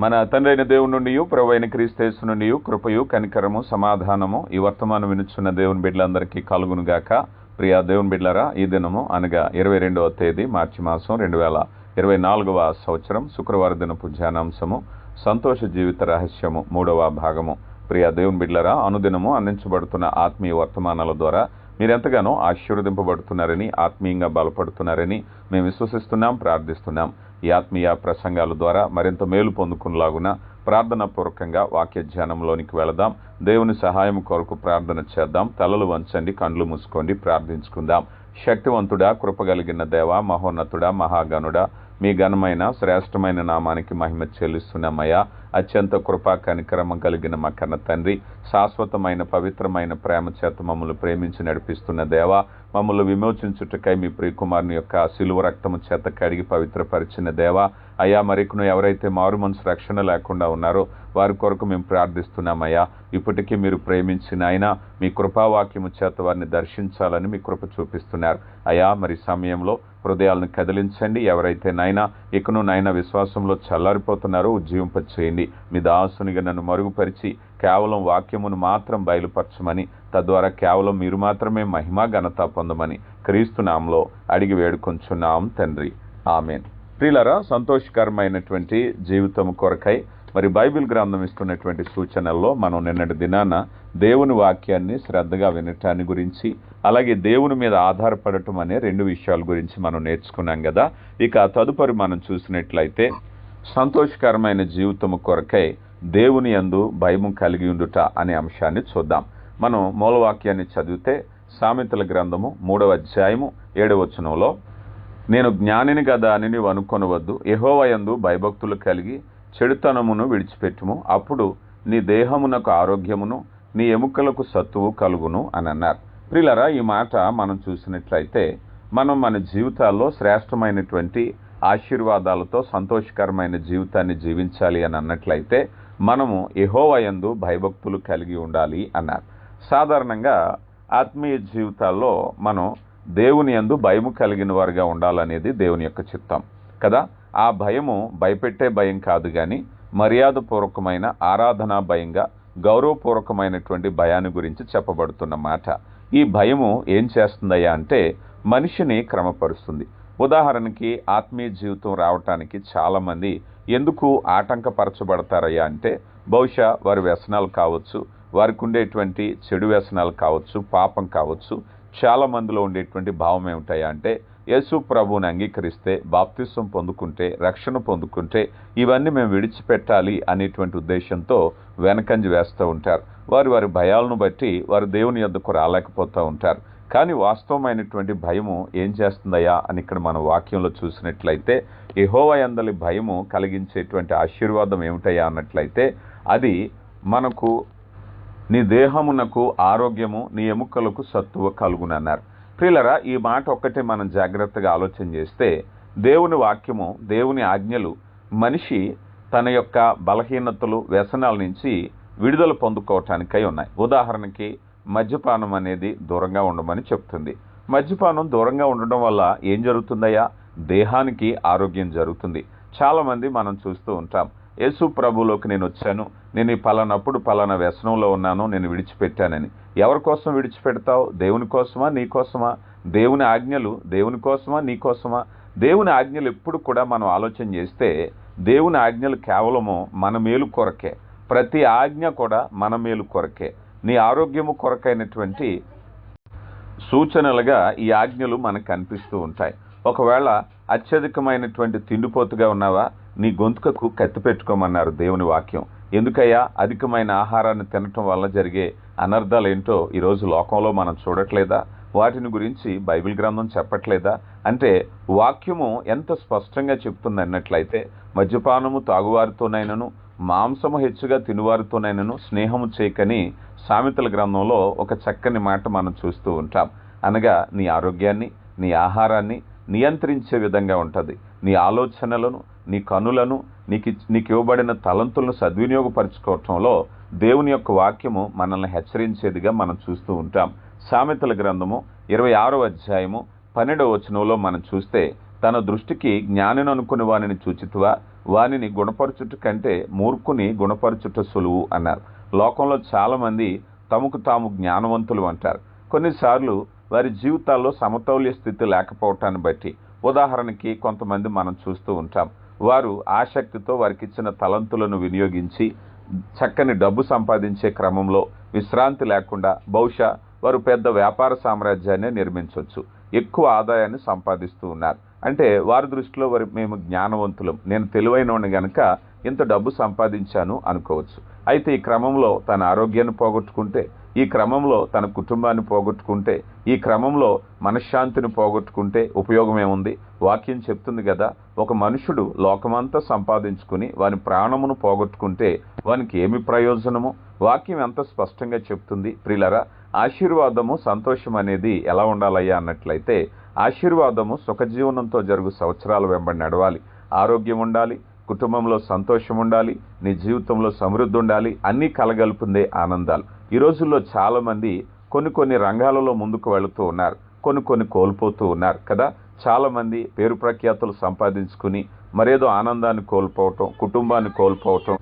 మన తండ్రి అయిన దేవుని నుండి ప్రభు అయిన క్రీస్తేసు నుండి కృపయు కనికరము సమాధానము ఈ వర్తమానం వినుచున్న దేవుని బిడ్డలందరికీ కలుగునుగాక. ప్రియా ప్రియ దేవుని బిడ్డలరా ఈ దినము అనగా ఇరవై రెండవ తేదీ మార్చి మాసం రెండు వేల ఇరవై నాలుగవ సంవత్సరం శుక్రవార దినపు ధ్యానాంశము సంతోష జీవిత రహస్యము మూడవ భాగము. ప్రియ దేవుని బిడ్డలరా అనుదినము అందించబడుతున్న ఆత్మీయ వర్తమానాల ద్వారా మీరెంతగానో ఆశీర్వదింపబడుతున్నారని ఆత్మీయంగా బలపడుతున్నారని మేము విశ్వసిస్తున్నాం ప్రార్థిస్తున్నాం. ఈ ఆత్మీయ ప్రసంగాల ద్వారా మరింత మేలు పొందుకునేలాగున ప్రార్థన పూర్వకంగా వాక్య ధ్యానంలోనికి వెళదాం. దేవుని సహాయం కొరకు ప్రార్థన చేద్దాం. తలలు వంచండి కండ్లు మూసుకోండి ప్రార్థించుకుందాం. శక్తివంతుడా కృపగలిగిన దేవ మహోన్నతుడా మహాగణుడా మీ ఘనమైన శ్రేష్టమైన నామానికి మహిమ చెల్లిస్తున్నామయ్యా. అత్యంత కృపా కనికరమ కలిగిన మా కన్న తండ్రి శాశ్వతమైన పవిత్రమైన ప్రేమ చేత మమ్మల్ని ప్రేమించి నడిపిస్తున్న దేవ మమ్మల్ని విమోచించుటకై మీ ప్రియకుమారుని యొక్క సిలువ రక్తము చేత కడిగి పవిత్రపరిచిన దేవ అయ్యా మరికును ఎవరైతే మారు మనసు రక్షణ లేకుండా ఉన్నారో వారి కొరకు మేము ప్రార్థిస్తున్నామయ్యా. ఇప్పటికీ మీరు ప్రేమించిన అయినా మీ కృపావాక్యము చేత వారిని దర్శించాలని మీ కృప చూపిస్తున్నారు. అయ్యా మరి సమయంలో హృదయాలను కదిలించండి. ఎవరైతే నైనా ఇకను నైనా విశ్వాసంలో చల్లారిపోతున్నారో ఉజ్జీవింప చేయండి మీ దాసునిగా నన్ను మరుగుపరిచి కేవలం వాక్యమును మాత్రం బయలుపరచమని తద్వారా కేవలం మీరు మాత్రమే మహిమా ఘనత పొందమని క్రీస్తునామంలో అడిగి వేడుకొంచున్నాం తండ్రి. ఆమెన్. ప్రిలరా సంతోషకరమైనటువంటి జీవితం కొరకై మరి బైబిల్ గ్రంథం ఇస్తున్నటువంటి సూచనల్లో మనం నిన్నటి దినాన దేవుని వాక్యాన్ని శ్రద్ధగా వినటాన్ని గురించి అలాగే దేవుని మీద ఆధారపడటం అనే రెండు విషయాల గురించి మనం నేర్చుకున్నాం కదా ఇక తదుపరి మనం చూసినట్లయితే సంతోషకరమైన జీవితము కొరకై దేవుని యందు భయము కలిగి ఉండుట అనే అంశాన్ని చూద్దాం. మనం మూలవాక్యాన్ని చదివితే సామెతల గ్రంథము మూడవ అధ్యాయము ఏడవచనంలో నేను జ్ఞానిని కదా అని నీవు అనుకొనవద్దు. యహోవయందు భయభక్తులు కలిగి చెడుతనమును విడిచిపెట్టుము. అప్పుడు నీ దేహమునకు ఆరోగ్యమును నీ ఎముకలకు సత్తువు కలుగును అని అన్నారు. ప్రిలరా ఈ మాట మనం చూసినట్లయితే మనం మన జీవితాల్లో శ్రేష్టమైనటువంటి ఆశీర్వాదాలతో సంతోషకరమైన జీవితాన్ని జీవించాలి అని అన్నట్లయితే మనము యహోవయందు భయభక్తులు కలిగి ఉండాలి అన్నారు. సాధారణంగా ఆత్మీయ జీవితాల్లో మనం దేవుని యందు భయము కలిగిన వారిగా ఉండాలనేది దేవుని యొక్క చిత్తం. కదా? ఆ భయము భయపెట్టే భయం కాదు కానీ మర్యాదపూర్వకమైన ఆరాధనా భయంగా గౌరవపూర్వకమైనటువంటి భయాన్ని గురించి చెప్పబడుతున్న మాట. ఈ భయము ఏం చేస్తుందయ్యా అంటే మనిషిని క్రమపరుస్తుంది. ఉదాహరణకి ఆత్మీయ జీవితం రావటానికి చాలామంది ఎందుకు ఆటంకపరచబడతారయ్యా అంటే బహుశా వారి వ్యసనాలు కావచ్చు వారికి ఉండేటువంటి చెడు వ్యసనాలు కావచ్చు పాపం కావచ్చు చాలా మందిలో ఉండేటువంటి భావం ఏమిటాయా అంటే యేసు ప్రభువుని అంగీకరిస్తే బాప్తిస్వం పొందుకుంటే రక్షణ పొందుకుంటే ఇవన్నీ మేము విడిచిపెట్టాలి అనేటువంటి ఉద్దేశంతో వెనకంజి వేస్తూ ఉంటారు. వారు వారి భయాలను బట్టి వారు దేవుని యొద్దకు రాలేకపోతూ ఉంటారు. కానీ వాస్తవమైనటువంటి భయము ఏం చేస్తుందయ్యా అని ఇక్కడ మన వాక్యంలో చూసినట్లయితే ఎహోవ భయము కలిగించేటువంటి ఆశీర్వాదం ఏమిటయ్యా అన్నట్లయితే అది మనకు నీ దేహమునకు ఆరోగ్యము నీ ఎముకలకు సత్తువ కలుగునన్నారు ప్రియులరా ఈ మాట ఒక్కటే మనం జాగ్రత్తగా ఆలోచన చేస్తే దేవుని వాక్యము దేవుని ఆజ్ఞలు మనిషి తన యొక్క బలహీనతలు వ్యసనాల నుంచి విడుదల పొందుకోవటానికై ఉన్నాయి. ఉదాహరణకి మద్యపానం అనేది దూరంగా ఉండమని చెప్తుంది. మద్యపానం దూరంగా ఉండడం వల్ల ఏం జరుగుతుందయ్యా? దేహానికి ఆరోగ్యం జరుగుతుంది. చాలామంది మనం చూస్తూ ఉంటాం యేసు ప్రభులోకి నేను వచ్చాను నేను ఈ పలానప్పుడు పలానా వ్యసనంలో ఉన్నాను నేను విడిచిపెట్టానని. ఎవరి కోసం విడిచిపెడతావు? దేవుని కోసమా? నీ కోసమా? దేవుని ఆజ్ఞలు దేవుని కోసమా? నీ కోసమా? దేవుని ఆజ్ఞలు ఎప్పుడు కూడా మనం ఆలోచన చేస్తే దేవుని ఆజ్ఞలు కేవలము మన మేలు కొరకే. ప్రతి ఆజ్ఞ కూడా మన మేలు కొరకే. నీ ఆరోగ్యము కొరకైనటువంటి సూచనలుగా ఈ ఆజ్ఞలు మనకు కనిపిస్తూ ఉంటాయి. ఒకవేళ అత్యధికమైనటువంటి తిండిపోతుగా ఉన్నావా నీ గొంతుకకు కత్తి పెట్టుకోమన్నారు దేవుని వాక్యం. ఎందుకయ్యా? అధికమైన ఆహారాన్ని తినటం వల్ల జరిగే అనర్థాలు ఏంటో ఈరోజు లోకంలో మనం చూడట్లేదా? వాటిని గురించి బైబిల్ గ్రంథం చెప్పట్లేదా? అంటే వాక్యము ఎంత స్పష్టంగా చెప్తుంది అన్నట్లయితే మద్యపానము తాగువారితోనైనను మాంసము హెచ్చుగా తినువారితోనైనను స్నేహము చేయకని సామెతల గ్రంథంలో ఒక చక్కని మాట మనం చూస్తూ ఉంటాం. అనగా నీ ఆరోగ్యాన్ని నీ ఆహారాన్ని నియంత్రించే విధంగా ఉంటుంది. నీ ఆలోచనలను నీ కనులను నీకు నీకు ఇవ్వబడిన తలంతులను సద్వినియోగపరచుకోవటంలో దేవుని యొక్క వాక్యము మనల్ని హెచ్చరించేదిగా మనం చూస్తూ ఉంటాం. సామెతల గ్రంథము ఇరవై ఆరో అధ్యాయము పన్నెండవ వచనంలో మనం చూస్తే తన దృష్టికి జ్ఞానిని అనుకుని వానిని చూచితువా? వానిని గుణపరచుట కంటే మూర్ఖుని గుణపరచుట సులువు అన్నారు. లోకంలో చాలామంది తమకు తాము జ్ఞానవంతులు అంటారు. కొన్నిసార్లు వారి జీవితాల్లో సమతౌల్య స్థితి లేకపోవటాన్ని బట్టి ఉదాహరణకి కొంతమంది మనం చూస్తూ ఉంటాం. వారు ఆసక్తితో వారికి ఇచ్చిన తలంతులను వినియోగించి చక్కని డబ్బు సంపాదించే క్రమంలో విశ్రాంతి లేకుండా బహుశా వారు పెద్ద వ్యాపార సామ్రాజ్యాన్ని నిర్మించవచ్చు ఎక్కువ ఆదాయాన్ని సంపాదిస్తూ ఉన్నారు. అంటే వారి దృష్టిలో వారి మేము జ్ఞానవంతులం. నేను తెలివైనవాడిని గనక ఇంత డబ్బు సంపాదించాను అనుకోవచ్చు. అయితే ఈ క్రమంలో తన ఆరోగ్యాన్ని పోగొట్టుకుంటే ఈ క్రమంలో తన కుటుంబాన్ని పోగొట్టుకుంటే ఈ క్రమంలో మనశ్శాంతిని పోగొట్టుకుంటే ఉపయోగమేముంది? వాక్యం చెప్తుంది కదా ఒక మనుషుడు లోకమంతా సంపాదించుకుని వాని ప్రాణమును పోగొట్టుకుంటే వానికి ఏమి ప్రయోజనము? వాక్యం ఎంత స్పష్టంగా చెప్తుంది? ప్రిలరా ఆశీర్వాదము సంతోషం అనేది ఎలా ఉండాలయ్యా అన్నట్లయితే ఆశీర్వాదము సుఖజీవనంతో జరుగు సంవత్సరాల వెంబడి నడవాలి. ఆరోగ్యం ఉండాలి కుటుంబంలో సంతోషం ఉండాలి నీ జీవితంలో సమృద్ధి ఉండాలి అన్నీ కలగలుపుందే ఆనందాలు. ఈ రోజుల్లో చాలామంది కొన్ని కొన్ని రంగాలలో ముందుకు వెళుతూ ఉన్నారు కొన్ని కొన్ని కోల్పోతూ ఉన్నారు కదా. చాలామంది పేరు ప్రఖ్యాతులు సంపాదించుకుని మరేదో ఆనందాన్ని కోల్పోవటం కుటుంబాన్ని కోల్పోవటం.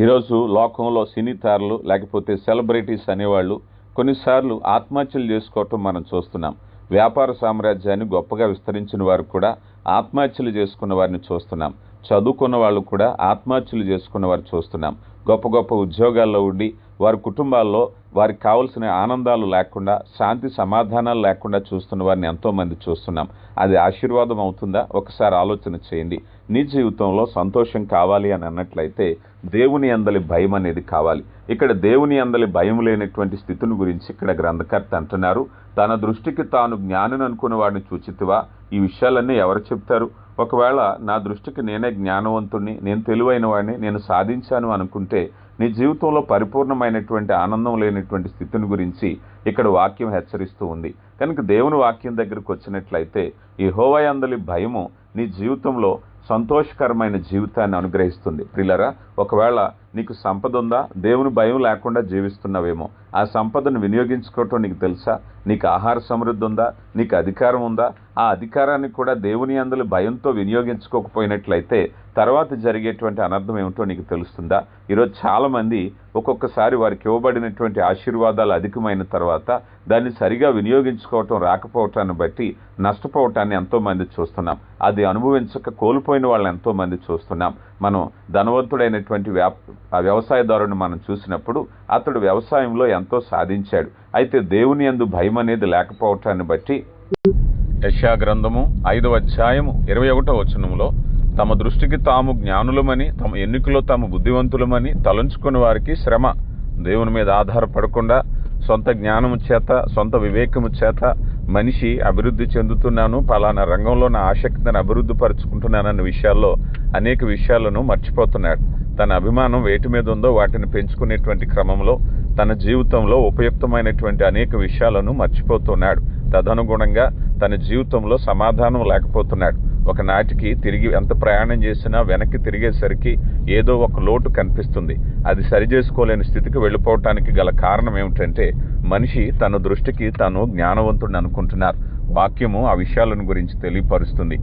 ఈరోజు లోకంలో సినీతారులు లేకపోతే సెలబ్రిటీస్ అనేవాళ్ళు కొన్నిసార్లు ఆత్మహత్యలు చేసుకోవటం మనం చూస్తున్నాం. వ్యాపార సామ్రాజ్యాన్ని గొప్పగా విస్తరించిన వారు కూడా ఆత్మహత్యలు చేసుకున్న వారిని చూస్తున్నాం. చదువుకున్న వాళ్ళు కూడా ఆత్మహత్యలు చేసుకున్న వారు చూస్తున్నాం. గొప్ప గొప్ప ఉద్యోగాల్లో ఉండి వారి కుటుంబాల్లో వారికి కావలసిన ఆనందాలు లేకుండా శాంతి సమాధానాలు లేకుండా చూస్తున్న వారిని ఎంతోమంది చూస్తున్నాం. అది ఆశీర్వాదం అవుతుందా? ఒకసారి ఆలోచన చేయండి. నీ జీవితంలో సంతోషం కావాలి అని అన్నట్లయితే దేవుని అందలి భయం అనేది కావాలి. ఇక్కడ దేవుని అందలి భయం లేనటువంటి స్థితిని గురించి ఇక్కడ గ్రంథకర్త అంటున్నారు. తన దృష్టికి తాను జ్ఞానిని అనుకున్న వాడిని చూచితివా? ఈ విషయాలన్నీ ఎవరు చెప్తారు? ఒకవేళ నా దృష్టికి నేనే జ్ఞానవంతుణ్ణి నేను తెలివైన వాడిని నేను సాధించాను అనుకుంటే నీ జీవితంలో పరిపూర్ణమైనటువంటి ఆనందం లేనటువంటి స్థితిని గురించి ఇక్కడ వాక్యం హెచ్చరిస్తూ ఉంది. కనుక దేవుని వాక్యం దగ్గరకు వచ్చినట్లయితే ఈ హోవయందలి భయము నీ జీవితంలో సంతోషకరమైన జీవితాన్ని అనుగ్రహిస్తుంది. ప్రిలరా ఒకవేళ నీకు సంపద ఉందా? దేవుని భయం లేకుండా జీవిస్తున్నావేమో. ఆ సంపదను వినియోగించుకోవటం నీకు తెలుసా? నీకు ఆహార సమృద్ధి ఉందా? నీకు అధికారం ఉందా? ఆ అధికారాన్ని కూడా దేవుని అందులో భయంతో వినియోగించుకోకపోయినట్లయితే తర్వాత జరిగేటువంటి అనర్థం ఏమిటో నీకు తెలుస్తుందా? ఈరోజు చాలామంది ఒక్కొక్కసారి వారికి ఇవ్వబడినటువంటి ఆశీర్వాదాలు అధికమైన తర్వాత దాన్ని సరిగా వినియోగించుకోవటం రాకపోవటాన్ని బట్టి నష్టపోవటాన్ని ఎంతోమంది చూస్తున్నాం. అది అనుభవించక కోల్పోయిన వాళ్ళని ఎంతోమంది చూస్తున్నాం. మనం ధనవంతుడైనటువంటి వ్యాప ఆ వ్యవసాయదారుని మనం చూసినప్పుడు అతడు వ్యవసాయంలో ఎంతో సాధించాడు. అయితే దేవుని యందు భయం అనేది లేకపోవటాన్ని బట్టి యశా గ్రంథము ఐదవ అధ్యాయము ఇరవై ఒకటో వచనంలో తమ దృష్టికి తాము జ్ఞానులమని తమ ఎన్నికలో తాము బుద్ధివంతులమని తలంచుకుని వారికి శ్రమ. దేవుని మీద ఆధారపడకుండా సొంత జ్ఞానము చేత సొంత వివేకము చేత మనిషి అభివృద్ధి చెందుతున్నాను పలానా రంగంలో నా ఆసక్తిని అభివృద్ధి పరుచుకుంటున్నానన్న విషయాల్లో అనేక విషయాలను మర్చిపోతున్నాడు. తన అభిమానం వేటి మీద ఉందో వాటిని పెంచుకునేటువంటి క్రమంలో తన జీవితంలో ఉపయుక్తమైనటువంటి అనేక విషయాలను మర్చిపోతున్నాడు. తదనుగుణంగా తన జీవితంలో సమాధానం లేకపోతున్నాడు. ఒకనాటికి తిరిగి ఎంత ప్రయాణం చేసినా వెనక్కి తిరిగేసరికి ఏదో ఒక లోటు కనిపిస్తుంది. అది సరిచేసుకోలేని స్థితికి వెళ్ళిపోవటానికి గల కారణం ఏమిటంటే మనిషి తన దృష్టికి తను జ్ఞానవంతుడిని అనుకుంటున్నారు. వాక్యము ఆ విషయాలను గురించి తెలియపరుస్తుంది.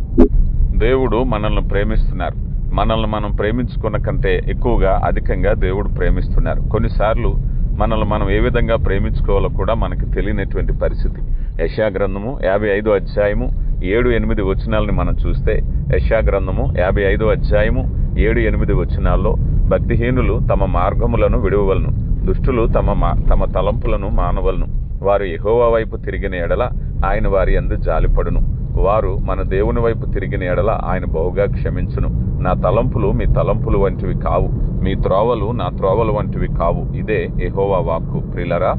దేవుడు మనల్ని ప్రేమిస్తున్నారు. మనల్ని మనం ప్రేమించుకున్న కంటే ఎక్కువగా అధికంగా దేవుడు ప్రేమిస్తున్నారు. కొన్నిసార్లు మనల్ని మనం ఏ విధంగా ప్రేమించుకోవాలో కూడా మనకు తెలియనటువంటి పరిస్థితి. యశా గ్రంథము యాభై ఐదో అధ్యాయము ఏడు ఎనిమిది వచనాలని మనం చూస్తే యశా గ్రంథము యాభై ఐదో అధ్యాయము ఏడు ఎనిమిది వచనాల్లో భక్తిహీనులు తమ మార్గములను విడువలను దుష్టులు తమ మా తమ తలంపులను మానవలను. వారు ఎహోవా వైపు తిరిగిన ఎడల ఆయన వారి అందు జాలిపడును. వారు మన దేవుని వైపు తిరిగిన ఎడల ఆయన బహుగా క్షమించును. నా తలంపులు మీ తలంపులు వంటివి కావు. మీ త్రోవలు నా త్రోవలు వంటివి కావు. ఇదే ఎహోవా వాక్కు. ప్రిలరా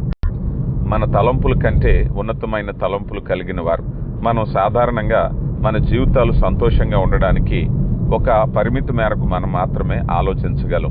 మన తలంపుల కంటే ఉన్నతమైన తలంపులు కలిగిన వారు. మనం సాధారణంగా మన జీవితాలు సంతోషంగా ఉండడానికి ఒక పరిమితి మేరకు మనం మాత్రమే ఆలోచించగలం.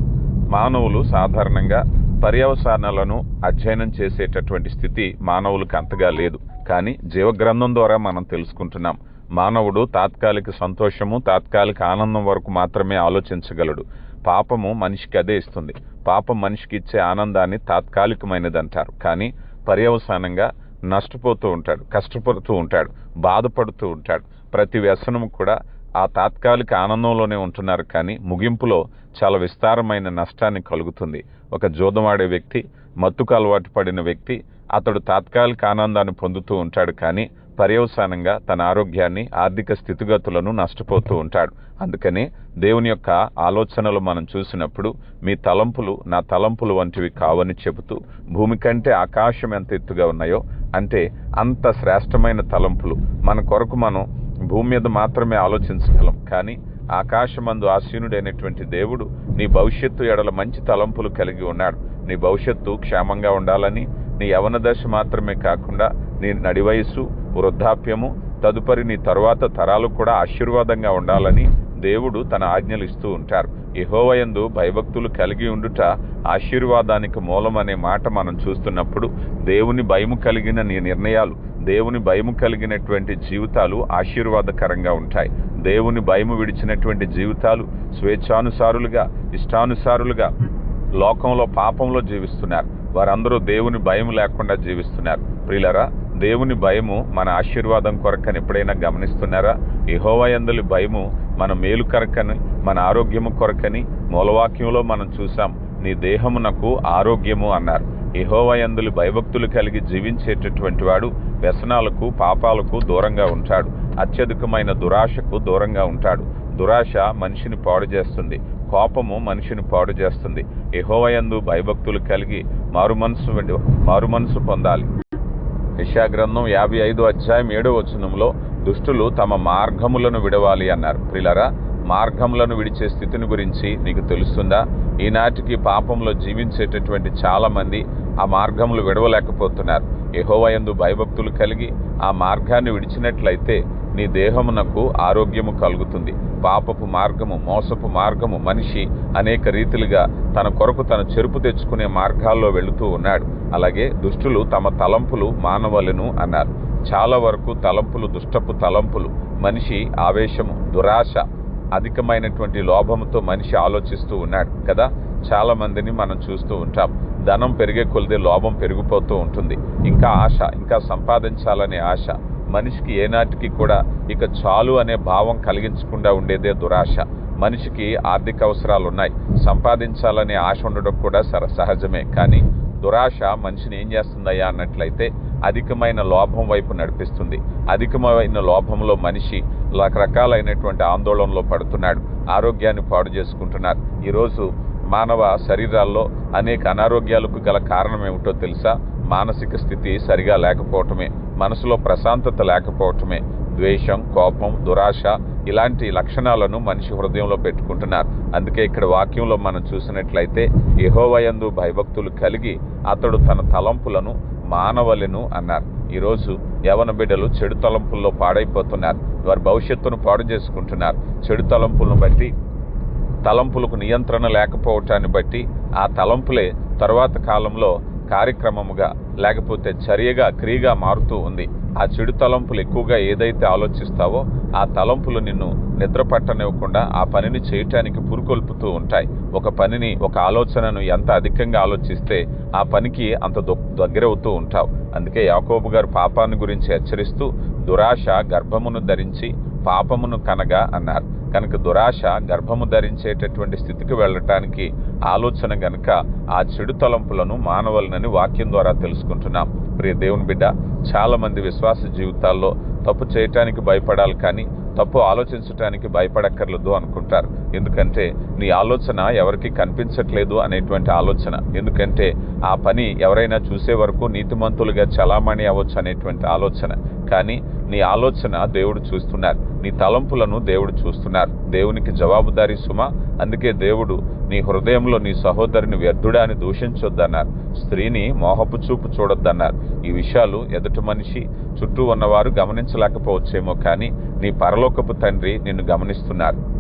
మానవులు సాధారణంగా పర్యవసానాలను అధ్యయనం చేసేటటువంటి స్థితి మానవులకు అంతగా లేదు. కానీ జీవగ్రంథం ద్వారా మనం తెలుసుకుంటున్నాం. మానవుడు తాత్కాలిక సంతోషము తాత్కాలిక ఆనందం వరకు మాత్రమే ఆలోచించగలడు. పాపము మనిషికి అదే ఇస్తుంది. పాపం మనిషికి ఇచ్చే ఆనందాన్ని తాత్కాలికమైనది అంటారు కానీ పర్యవసానంగా నష్టపోతూ ఉంటాడు కష్టపడుతూ ఉంటాడు బాధపడుతూ ఉంటాడు. ప్రతి వ్యసనం కూడా ఆ తాత్కాలిక ఆనందంలోనే ఉంటున్నారు కానీ ముగింపులో చాలా విస్తారమైన నష్టాన్ని కలుగుతుంది. ఒక జోదమాడే వ్యక్తి మత్తుకు అలవాటు పడిన వ్యక్తి అతడు తాత్కాలిక ఆనందాన్ని పొందుతూ ఉంటాడు కానీ పర్యవసానంగా తన ఆరోగ్యాన్ని ఆర్థిక స్థితిగతులను నష్టపోతూ ఉంటాడు. అందుకని దేవుని యొక్క ఆలోచనలు మనం చూసినప్పుడు మీ తలంపులు నా తలంపులు వంటివి కావని చెబుతూ భూమి కంటే ఆకాశం ఎంత ఎత్తుగా ఉన్నాయో అంటే అంత శ్రేష్టమైన తలంపులు మన కొరకు మనం భూమి మీద మాత్రమే ఆలోచించగలం. కానీ ఆకాశమందు ఆసీనుడైనటువంటి దేవుడు నీ భవిష్యత్తు ఎడల మంచి తలంపులు కలిగి ఉన్నాడు. నీ భవిష్యత్తు క్షేమంగా ఉండాలని నీ యవన దశ మాత్రమే కాకుండా నీ నడివయస్సు వృద్ధాప్యము తదుపరి నీ తరువాత తరాలు కూడా ఆశీర్వాదంగా ఉండాలని దేవుడు తన ఆజ్ఞలు ఇస్తూ ఉంటారు. యహోవయందు భయభక్తులు కలిగి ఉండుట ఆశీర్వాదానికి మూలం అనే మాట మనం చూస్తున్నప్పుడు దేవుని భయము కలిగిన నీ నిర్ణయాలు దేవుని భయము కలిగినటువంటి జీవితాలు ఆశీర్వాదకరంగా ఉంటాయి. దేవుని భయము విడిచినటువంటి జీవితాలు స్వేచ్ఛానుసారులుగా ఇష్టానుసారులుగా లోకంలో పాపంలో జీవిస్తున్నారు. వారందరూ దేవుని భయం లేకుండా జీవిస్తున్నారు. ప్రియులరా దేవుని భయము మన ఆశీర్వాదం కొరకని ఎప్పుడైనా గమనిస్తున్నారా? యహోవయందులి భయము మన మేలు కొరకని మన ఆరోగ్యము కొరకని మూలవాక్యంలో మనం చూసాం నీ దేహమునకు ఆరోగ్యము అన్నారు. యహోవయందులు భయభక్తులు కలిగి జీవించేటటువంటి వాడు వ్యసనాలకు పాపాలకు దూరంగా ఉంటాడు. అత్యధికమైన దురాశకు దూరంగా ఉంటాడు. దురాశ మనిషిని పాడు చేస్తుంది. కోపము మనిషిని పాడు చేస్తుంది. యహోవయందు భయభక్తులు కలిగి మారుమనసు మనసు మనసు పొందాలి. యశాగ్రంథం యాభై ఐదు అధ్యాయం ఏడో వచనంలో దుష్టులు తమ మార్గములను విడవాలి అన్నారు. ప్రిలరా మార్గములను విడిచే స్థితిని గురించి నీకు తెలుస్తుందా? ఈనాటికి పాపంలో జీవించేటటువంటి చాలామంది ఆ మార్గములు విడవలేకపోతున్నారు. యహోవయందు భయభక్తులు కలిగి ఆ మార్గాన్ని విడిచినట్లయితే నీ దేహమునకు ఆరోగ్యము కలుగుతుంది. పాపపు మార్గము మోసపు మార్గము మనిషి అనేక రీతిలుగా తన కొరకు తన చెరుపు తెచ్చుకునే మార్గాల్లో వెళుతూ ఉన్నాడు. అలాగే దుష్టులు తమ తలంపులు మానవలను అన్నారు. చాలా వరకు తలంపులు దుష్టపు తలంపులు. మనిషి ఆవేశము దురాశ అధికమైనటువంటి లోభముతో మనిషి ఆలోచిస్తూ ఉన్నాడు కదా. చాలా మందిని మనం చూస్తూ ఉంటాం. ధనం పెరిగే కొలిదే లోభం పెరిగిపోతూ ఉంటుంది. ఇంకా ఆశ ఇంకా సంపాదించాలనే ఆశ. మనిషికి ఏనాటికి కూడా ఇక చాలు అనే భావం కలిగించకుండా ఉండేదే దురాశ. మనిషికి ఆర్థిక అవసరాలు ఉన్నాయి సంపాదించాలనే ఆశ ఉండడం కూడా సర సహజమే. కానీ దురాశ మనిషిని ఏం చేస్తుందయ్యా అన్నట్లయితే అధికమైన లోభం వైపు నడిపిస్తుంది. అధికమైన లోభంలో మనిషి రకరకాలైనటువంటి ఆందోళనలో పడుతున్నాడు. ఆరోగ్యాన్ని పాడు చేసుకుంటున్నారు. ఈరోజు మానవ శరీరాల్లో అనేక అనారోగ్యాలకు గల కారణం ఏమిటో తెలుసా? మానసిక స్థితి సరిగా లేకపోవటమే. మనసులో ప్రశాంతత లేకపోవటమే. ద్వేషం కోపం దురాశ ఇలాంటి లక్షణాలను మనిషి హృదయంలో పెట్టుకుంటున్నారు. అందుకే ఇక్కడ వాక్యంలో మనం చూసినట్లయితే యహోవయందు భయభక్తులు కలిగి అతడు తన తలంపులను మానవలను అన్నారు. ఈరోజు యవన బిడ్డలు చెడు తలంపుల్లో పాడైపోతున్నారు. వారి భవిష్యత్తును పాడు చేసుకుంటున్నారు. చెడు తలంపులను బట్టి తలంపులకు నియంత్రణ లేకపోవటాన్ని బట్టి ఆ తలంపులే తరువాత కాలంలో కార్యక్రమముగా లేకపోతే చర్యగా క్రియగా మారుతూ ఉంది. ఆ చెడు తలంపులు ఎక్కువగా ఏదైతే ఆలోచిస్తావో ఆ తలంపులు నిన్ను నిద్ర పట్టనివ్వకుండా ఆ పనిని చేయటానికి పురుకొల్పుతూ ఉంటాయి. ఒక పనిని ఒక ఆలోచనను ఎంత అధికంగా ఆలోచిస్తే ఆ పనికి అంత దగ్గరవుతూ ఉంటావు. అందుకే యాకోబు గారు పాపాన్ని గురించి హెచ్చరిస్తూ దురాశ గర్భమును ధరించి పాపమును కనగా అన్నారు. కనుక దురాశ గర్భము ధరించేటటువంటి స్థితికి వెళ్ళటానికి ఆలోచన గనుక ఆ చెడు తలంపులను మానవలనని వాక్యం ద్వారా తెలుసుకుంటున్నాం. ప్రియ దేవుని బిడ్డ చాలామంది విశ్వాస జీవితాల్లో తప్పు చేయటానికి భయపడాలి కానీ తప్పు ఆలోచించటానికి భయపడక్కర్లేదు అనుకుంటారు. ఎందుకంటే నీ ఆలోచన ఎవరికి కనిపించట్లేదు అనేటువంటి ఆలోచన. ఎందుకంటే ఆ పని ఎవరైనా చూసే వరకు నీతిమంతులుగా చలామణి అవ్వచ్చు అనేటువంటి ఆలోచన. కానీ నీ ఆలోచన దేవుడు చూస్తున్నారు. నీ తలంపులను దేవుడు చూస్తున్నారు. దేవునికి జవాబుదారీ సుమ. అందుకే దేవుడు నీ హృదయంలో నీ సహోదరిని వ్యర్థుడా అని దూషించొద్దన్నారు. స్త్రీని మోహపు చూపు చూడొద్దన్నారు. ఈ విషయాలు ఎదుటి మనిషి చుట్టూ ఉన్నవారు గమనించలేకపోవచ్చేమో కానీ నీ పరలోకపు తండ్రి నిన్ను గమనిస్తున్నారు.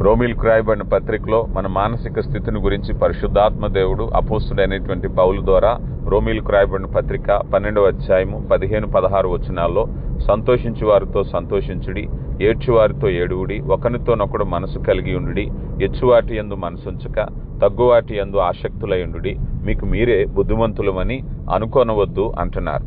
రోమిల్కు రాయబడిన పత్రికలో మన మానసిక స్థితిని గురించి పరిశుద్ధాత్మ దేవుడు అపోస్తుడైనటువంటి పౌలు ద్వారా రోమిల్కు క్రాయబడిన పత్రిక పన్నెండవ అధ్యాయము పదిహేను పదహారు వచనాల్లో సంతోషించు వారితో సంతోషించుడి ఏడ్చువారితో ఏడువుడి ఒకరితోనొకడు మనసు కలిగి ఉండుడి ఎచ్చువాటి ఎందు మనసుంచక తగ్గువాటి ఎందు ఆసక్తులయుండుడి మీకు మీరే బుద్ధిమంతులమని అనుకోనవద్దు అంటున్నారు.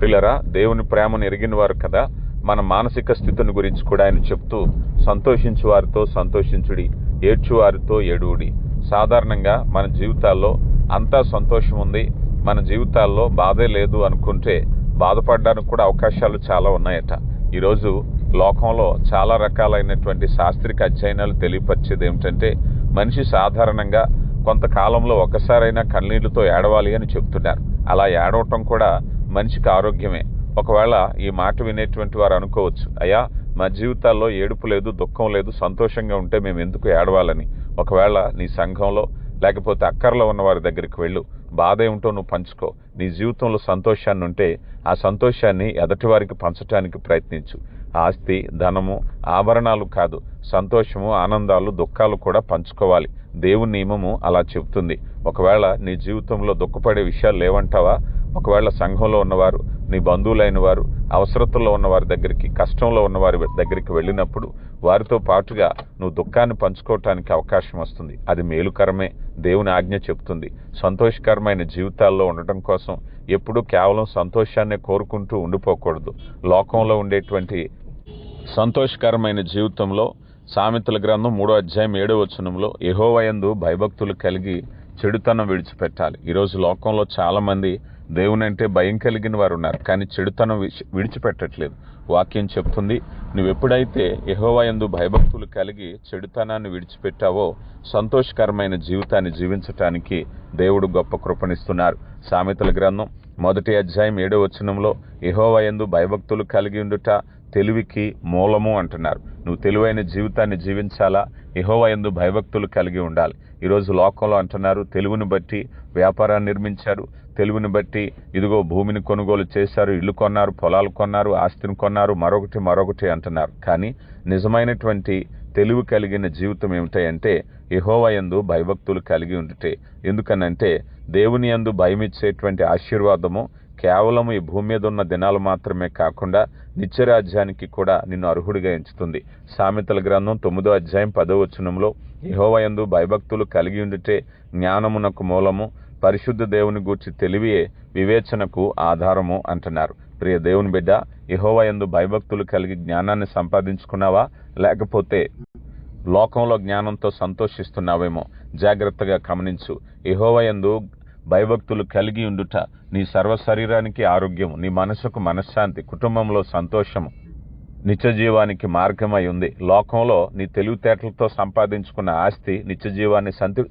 పిల్లరా దేవుని ప్రేమను ఎరిగిన వారు కదా మన మానసిక స్థితిని గురించి కూడా ఆయన చెప్తూ సంతోషించు వారితో సంతోషించుడి ఏడ్చు వారితో సాధారణంగా మన జీవితాల్లో అంతా సంతోషం ఉంది మన జీవితాల్లో బాధే లేదు అనుకుంటే బాధపడడానికి కూడా అవకాశాలు చాలా ఉన్నాయట. ఈరోజు లోకంలో చాలా రకాలైనటువంటి శాస్త్రిక అధ్యయనాలు తెలియపరిచేది ఏమిటంటే మనిషి సాధారణంగా కొంతకాలంలో ఒకసారైనా కన్నీళ్ళతో ఏడవాలి అని చెప్తున్నారు. అలా ఏడవటం కూడా మనిషికి ఆరోగ్యమే. ఒకవేళ ఈ మాట వినేటువంటి వారు అనుకోవచ్చు అయ్యా మా జీవితాల్లో ఏడుపు లేదు దుఃఖం లేదు సంతోషంగా ఉంటే మేము ఎందుకు ఏడవాలని? ఒకవేళ నీ సంఘంలో లేకపోతే అక్కర్లో ఉన్న వారి దగ్గరికి వెళ్ళు బాధ ఏమిటో నువ్వు పంచుకో. నీ జీవితంలో సంతోషాన్ని ఉంటే ఆ సంతోషాన్ని ఎదటి వారికి పంచడానికి ప్రయత్నించు. ఆస్తి ధనము ఆభరణాలు కాదు సంతోషము ఆనందాలు దుఃఖాలు కూడా పంచుకోవాలి. దేవుని నియమము అలా చెబుతుంది. ఒకవేళ నీ జీవితంలో దుఃఖపడే విషయాలు లేవంటావా? ఒకవేళ సంఘంలో ఉన్నవారు నీ బంధువులైన వారు అవసరతల్లో ఉన్నవారి దగ్గరికి కష్టంలో ఉన్నవారి దగ్గరికి వెళ్ళినప్పుడు వారితో పాటుగా నువ్వు దుఃఖాన్ని పంచుకోవటానికి అవకాశం వస్తుంది. అది మేలుకరమే. దేవుని ఆజ్ఞ చెప్తుంది. సంతోషకరమైన జీవితాల్లో ఉండటం కోసం ఎప్పుడూ కేవలం సంతోషాన్నే కోరుకుంటూ ఉండిపోకూడదు. లోకంలో ఉండేటువంటి సంతోషకరమైన జీవితంలో సామెతల గ్రంథం మూడో అధ్యాయం ఏడో వచనంలో యహోవయందు భయభక్తులు కలిగి చెడుతనం విడిచిపెట్టాలి. ఈరోజు లోకంలో చాలామంది దేవుని అంటే భయం కలిగిన వారు ఉన్నారు కానీ చెడుతనం విడిచి- విడిచిపెట్టట్లేదు. వాక్యం చెప్తుంది నువ్వు ఎప్పుడైతే యహోవయందు భయభక్తులు కలిగి చెడుతనాన్ని విడిచిపెట్టావో సంతోషకరమైన జీవితాన్ని జీవించటానికి దేవుడు గొప్ప కృపణిస్తున్నారు సామెతల గ్రంథం మొదటి అధ్యాయం ఏడో వచనంలో ఎందు భయభక్తులు కలిగి ఉండుట తెలివికి మూలము అంటున్నారు. నువ్వు తెలివైన జీవితాన్ని జీవించాలా? యహోవయందు భయభక్తులు కలిగి ఉండాలి. ఈరోజు లోకంలో అంటున్నారు తెలుగుని బట్టి వ్యాపారాన్ని నిర్మించారు. తెలుగుని బట్టి ఇదిగో భూమిని కొనుగోలు చేశారు. ఇల్లు కొన్నారు పొలాలు కొన్నారు ఆస్తిని కొన్నారు మరొకటి మరొకటి అంటున్నారు. కానీ నిజమైనటువంటి తెలివి కలిగిన జీవితం ఏమిటంటే యహోవయందు భయభక్తులు కలిగి ఉండుటే. ఎందుకనంటే దేవుని యందు భయమిచ్చేటువంటి ఆశీర్వాదము కేవలం ఈ భూమి మీద ఉన్న దినాలు మాత్రమే కాకుండా నిత్యరాజ్యానికి కూడా నిన్ను అర్హుడిగా ఎంచుతుంది. సామెతల గ్రంథం తొమ్మిదో అధ్యాయం పదో వచనంలో యహోవయందు భయభక్తులు కలిగి ఉండితే జ్ఞానమునకు మూలము పరిశుద్ధ దేవుని గూర్చి తెలివియే వివేచనకు ఆధారము అంటున్నారు. ప్రియ దేవుని బిడ్డ యహోవయందు భయభక్తులు కలిగి జ్ఞానాన్ని సంపాదించుకున్నావా? లేకపోతే లోకంలో జ్ఞానంతో సంతోషిస్తున్నావేమో? జాగ్రత్తగా గమనించు. యహోవయందు భయభక్తులు కలిగి ఉండుట నీ సర్వ శరీరానికి ఆరోగ్యము నీ మనసుకు మనశ్శాంతి కుటుంబంలో సంతోషము నిత్యజీవానికి మార్గమై ఉంది. లోకంలో నీ తెలివితేటలతో సంపాదించుకున్న ఆస్తి నిత్యజీవాన్ని సంతి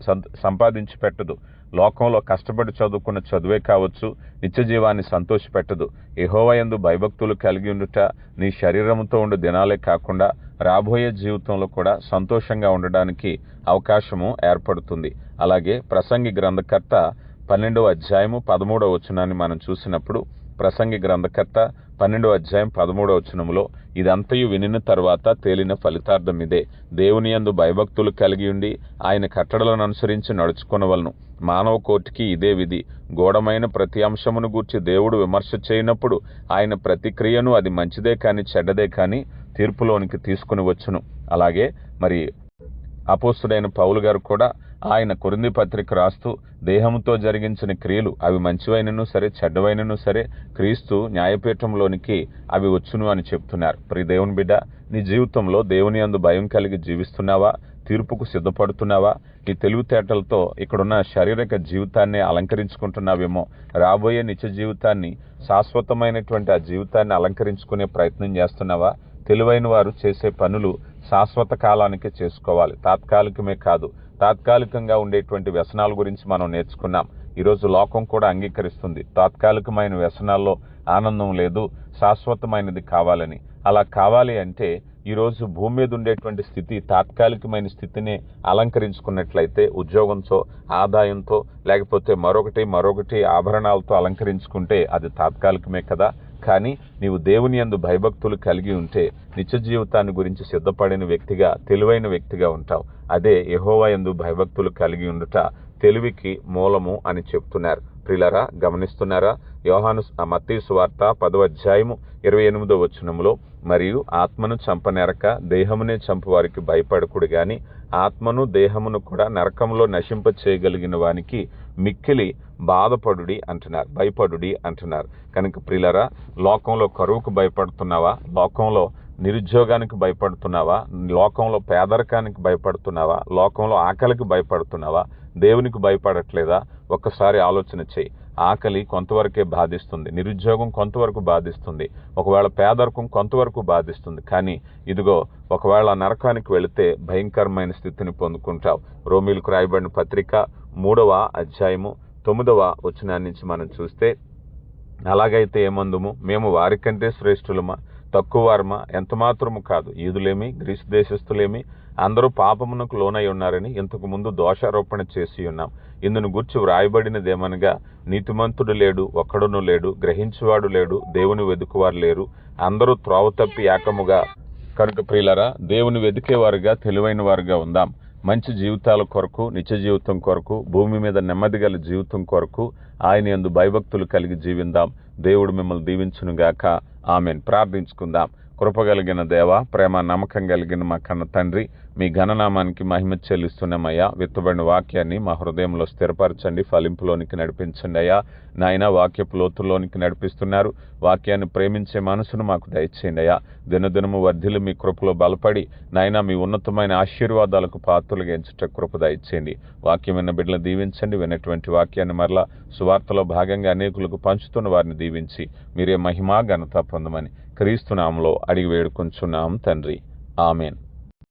సంపాదించి పెట్టదు లోకంలో కష్టపడి చదువుకున్న చదువే కావచ్చు నిత్యజీవాన్ని సంతోషపెట్టదు. యందు భయభక్తులు కలిగి ఉండుట నీ శరీరంతో ఉండే దినాలే కాకుండా రాబోయే జీవితంలో కూడా సంతోషంగా ఉండడానికి అవకాశము ఏర్పడుతుంది. అలాగే ప్రసంగి గ్రంథకర్త పన్నెండవ అధ్యాయము పదమూడవ వచనాన్ని మనం చూసినప్పుడు ప్రసంగి గ్రంథకర్త పన్నెండో అధ్యాయం పదమూడవ వచనములో ఇదంతయు వినిన తర్వాత తేలిన ఫలితార్థం ఇదే. దేవుని యందు భయభక్తులు కలిగి ఉండి ఆయన కట్టడలను అనుసరించి నడుచుకొనవలను. మానవ కోటికి ఇదే విధి. గోడమైన ప్రతి అంశమును గూర్చి దేవుడు విమర్శ చేయనప్పుడు ఆయన ప్రతిక్రియను అది మంచిదే కానీ చెడ్డదే కానీ తీర్పులోనికి తీసుకుని వచ్చును. అలాగే మరి అపోస్తుడైన పౌలు గారు కూడా ఆయన కొరింది పత్రిక రాస్తూ దేహంతో జరిగించిన క్రియలు అవి మంచివైనను సరే చెడ్డవైనను సరే క్రీస్తు న్యాయపీఠంలోనికి అవి వచ్చును అని చెప్తున్నారు. ప్రియ దేవుని బిడ్డ నీ జీవితంలో దేవుని అందు భయం కలిగి జీవిస్తున్నావా? తీర్పుకు సిద్ధపడుతున్నావా? నీ తెలివితేటలతో ఇక్కడున్న శారీరక జీవితాన్ని అలంకరించుకుంటున్నావేమో? రాబోయే నిత్య జీవితాన్ని శాశ్వతమైనటువంటి ఆ జీవితాన్ని అలంకరించుకునే ప్రయత్నం చేస్తున్నావా? తెలివైన వారు చేసే పనులు శాశ్వత కాలానికి చేసుకోవాలి. తాత్కాలికమే కాదు. తాత్కాలికంగా ఉండేటువంటి వ్యసనాల గురించి మనం నేర్చుకున్నాం. ఈరోజు లోకం కూడా అంగీకరిస్తుంది. తాత్కాలికమైన వ్యసనాల్లో ఆనందం లేదు శాశ్వతమైనది కావాలని. అలా కావాలి అంటే ఈరోజు భూమి మీద ఉండేటువంటి స్థితి తాత్కాలికమైన స్థితిని అలంకరించుకున్నట్లయితే ఉద్యోగంతో ఆదాయంతో లేకపోతే మరొకటి మరొకటి ఆభరణాలతో అలంకరించుకుంటే అది తాత్కాలికమే కదా. కానీ నీవు దేవుని యందు భయభక్తులు కలిగి ఉంటే నిత్య జీవితాన్ని గురించి సిద్ధపడిన వ్యక్తిగా తెలివైన వ్యక్తిగా ఉంటావు. అదే యహోవా యందు భయభక్తులు కలిగి ఉండుట తెలివికి మూలము అని చెప్తున్నారు. ప్రిలరా గమనిస్తున్నారా? యోహాను మత్తీ సువార్త పదవ అధ్యాయము ఇరవై ఎనిమిదో వచనములో మరియు ఆత్మను చంపనెరక దేహమునే చంపువారికి భయపడకుడు గాని ఆత్మను దేహమును కూడా నరకంలో నశింప చేయగలిగిన వానికి మిక్కిలి బాధపడుడి అంటున్నారు భయపడుడి అంటున్నారు. కనుక ప్రిలరా లోకంలో కరువుకు భయపడుతున్నావా? లోకంలో నిరుద్యోగానికి భయపడుతున్నావా? లోకంలో పేదరికానికి భయపడుతున్నావా? లోకంలో ఆకలికి భయపడుతున్నావా? దేవునికి భయపడట్లేదా? ఒక్కసారి ఆలోచన చేయి. ఆకలి కొంతవరకే బాధిస్తుంది నిరుద్యోగం కొంతవరకు బాధిస్తుంది ఒకవేళ పేదరికం కొంతవరకు బాధిస్తుంది. కానీ ఇదిగో ఒకవేళ నరకానికి వెళితే భయంకరమైన స్థితిని పొందుకుంటావు. రోమిలకు రాయబడిన పత్రిక మూడవ అధ్యాయము తొమ్మిదవ వచనాన్ని నుంచి మనం చూస్తే అలాగైతే ఏమందుము? మేము వారికంటే శ్రేష్ఠులమా? తక్కువ వారమా ఎంతమాత్రము కాదు. ఈదులేమి గ్రీసు దేశస్థులేమి అందరూ పాపమునకు లోనై ఉన్నారని ఇంతకు ముందు దోషారోపణ చేసి ఉన్నాం. ఇందును గుర్చి వ్రాయబడినదేమనగా నీతిమంతుడు లేడు ఒక్కడును లేడు గ్రహించువాడు లేడు దేవుని వెతుకువారు లేరు. అందరూ త్రోవ తప్పి ఏకముగా. కనుక ప్రియులరా దేవుని వెతికేవారుగా తెలివైన వారుగా ఉందాం. మంచి జీవితాల కొరకు నిత్య జీవితం కొరకు భూమి మీద నెమ్మది గల జీవితం కొరకు ఆయన యందు భయభక్తులు కలిగి జీవిందాం. దేవుడు మిమ్మల్ని దీవించునుగాక. ఆమెను. ప్రార్థించుకుందాం. కృపగలిగిన దేవ ప్రేమ నమ్మకం కలిగిన మా కన్న తండ్రి మీ ఘననామానికి మహిమ చెల్లిస్తున్నామయ్యా. విత్తబడిన వాక్యాన్ని మా హృదయంలో స్థిరపరచండి ఫలింపులోనికి నడిపించండి అయ్యా. నాయన వాక్యపు లోతుల్లోనికి నడిపిస్తున్నారు. వాక్యాన్ని ప్రేమించే మనసును మాకు దయచేయండి అయ్యా. దినదినము వర్ధిల్లు మీ కృపలో బలపడి నాయన మీ ఉన్నతమైన ఆశీర్వాదాలకు పాత్రలుగా ఎంచుట కృప దయచేయండి. వాక్యం విన్న బిడ్డలు దీవించండి విన్నటువంటి వాక్యాన్ని మరలా సువార్తలో భాగంగా అనేకులకు పంచుతున్న వారిని దీవించి మీరే మహిమా ఘనత పొందమని క్రీస్తునామంలో అడిగి వేడుకుంటున్నాం తండ్రి. ఆమెన్.